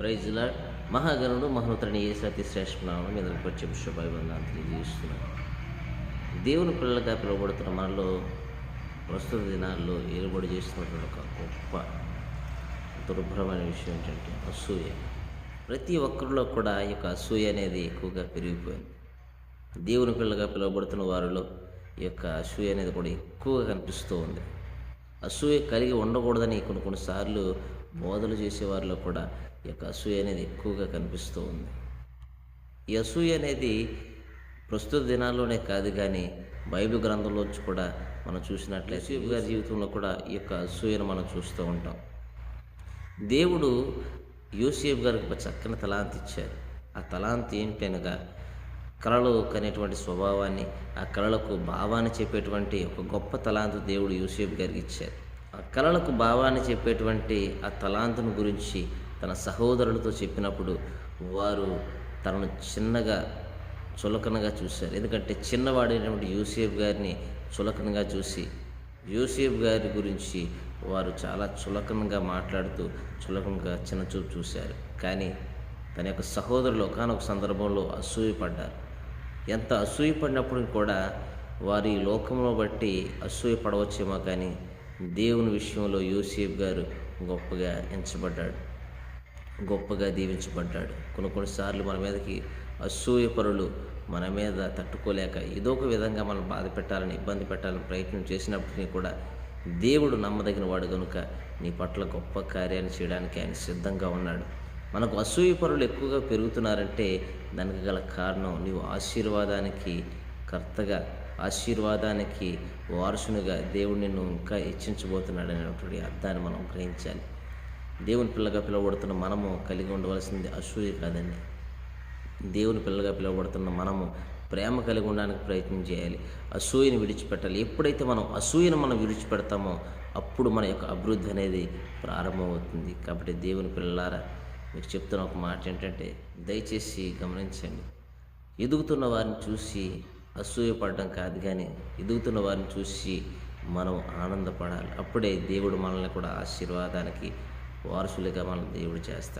ప్రైజ్లా మహాగణుడు మహోత్తరుని ఏ సతి శ్రేష్ఠనామం మీద వచ్చే శుభాభివందనాలు తెలియజేస్తున్నాను. దేవుని పిల్లలుగా పిలువబడుతున్న మనలో ప్రస్తుత దినాల్లో ఏలుబడి చేస్తున్నటువంటి ఒక గొప్ప దుర్భరమైన విషయం ఏంటంటే అసూయ. ప్రతి ఒక్కరిలో కూడా ఈ యొక్క అసూయ అనేది ఎక్కువగా పెరిగిపోయింది. దేవుని పిల్లగా పిలువబడుతున్న వారిలో ఈ యొక్క అసూయ అనేది కూడా ఎక్కువగా కనిపిస్తూ ఉంది. అసూయ కలిగి ఉండకూడదని కొన్ని కొన్నిసార్లు బోధలు చేసే వారిలో కూడా ఈ యొక్క అసూయ అనేది ఎక్కువగా కనిపిస్తూ ఉంది. ఈ అసూయ అనేది ప్రస్తుత దినాల్లోనే కాదు కానీ బైబిల్ గ్రంథంలోంచి కూడా మనం చూసినట్లయితే యూసుఫ్ గారి జీవితంలో కూడా ఈ యొక్క అసూయను మనం చూస్తూ ఉంటాం. దేవుడు యూసేఫ్ గారికి ఒక చక్కని తలాంతి ఇచ్చారు. ఆ తలాంతి ఏంటనగా కళలు కనేటువంటి స్వభావాన్ని ఆ కళలకు భావాన్ని చెప్పేటువంటి ఒక గొప్ప తలాంతు దేవుడు యూసేఫ్ గారికి ఇచ్చారు. ఆ కళలకు భావాన్ని చెప్పేటువంటి ఆ తలాంతును గురించి తన సహోదరులతో చెప్పినప్పుడు వారు తనను చిన్నగా చులకనగా చూశారు. ఎందుకంటే చిన్నవాడైనటువంటి యూసేఫ్ గారిని చులకనగా చూసి యూసేఫ్ గారి గురించి వారు చాలా చులకనగా మాట్లాడుతూ చులకనగా చిన్నచూపు చూశారు. కానీ తన యొక్క సహోదరులు ఒకనొక సందర్భంలో అసూయపడ్డారు. ఎంత అసూయపడినప్పుడు కూడా వారి లోకంలో బట్టి అసూయ పడవచ్చేమో కానీ దేవుని విషయంలో యూసేఫ్ గారు గొప్పగా ఎంచబడ్డాడు. గొప్పగా దీవించబడ్డాడు. కొన్ని కొన్నిసార్లు మన మీదకి అసూయపరులు మన మీద తట్టుకోలేక ఏదో ఒక విధంగా మనం బాధ పెట్టాలని ఇబ్బంది పెట్టాలని ప్రయత్నం చేసినప్పటికీ కూడా దేవుడు నమ్మదగిన వాడు కనుక నీ పట్ల గొప్ప కార్యాన్ని చేయడానికి ఆయన సిద్ధంగా ఉన్నాడు. మనకు అసూయ పరులు ఎక్కువగా పెరుగుతున్నారంటే దానికి గల కారణం నీవు ఆశీర్వాదానికి కర్తగా ఆశీర్వాదానికి వారసునిగా దేవుడు నిన్ను ఇంకా హెచ్చించబోతున్నాడు అనేటువంటి అర్థాన్ని మనం గ్రహించాలి. దేవుని పిల్లగా పిలువబడుతున్న మనము కలిగి ఉండవలసింది అసూయ కాదండి. దేవుని పిల్లగా పిలువబడుతున్న మనము ప్రేమ కలిగి ఉండడానికి ప్రయత్నం చేయాలి. అసూయను విడిచిపెట్టాలి. ఎప్పుడైతే మనం అసూయను మనం విడిచిపెడతామో అప్పుడు మన యొక్క అభివృద్ధి అనేది ప్రారంభమవుతుంది. కాబట్టి దేవుని పిల్లలారా మీకు చెప్తున్న ఒక మాట ఏంటంటే దయచేసి గమనించండి. ఎదుగుతున్న వారిని చూసి అసూయపడడం కాదు కానీ ఎదుగుతున్న వారిని చూసి మనం ఆనందపడాలి. అప్పుడే దేవుడు మనల్ని కూడా ఆశీర్వాదానికి వారసులుగా మనం దేవుడు చేస్తాడు.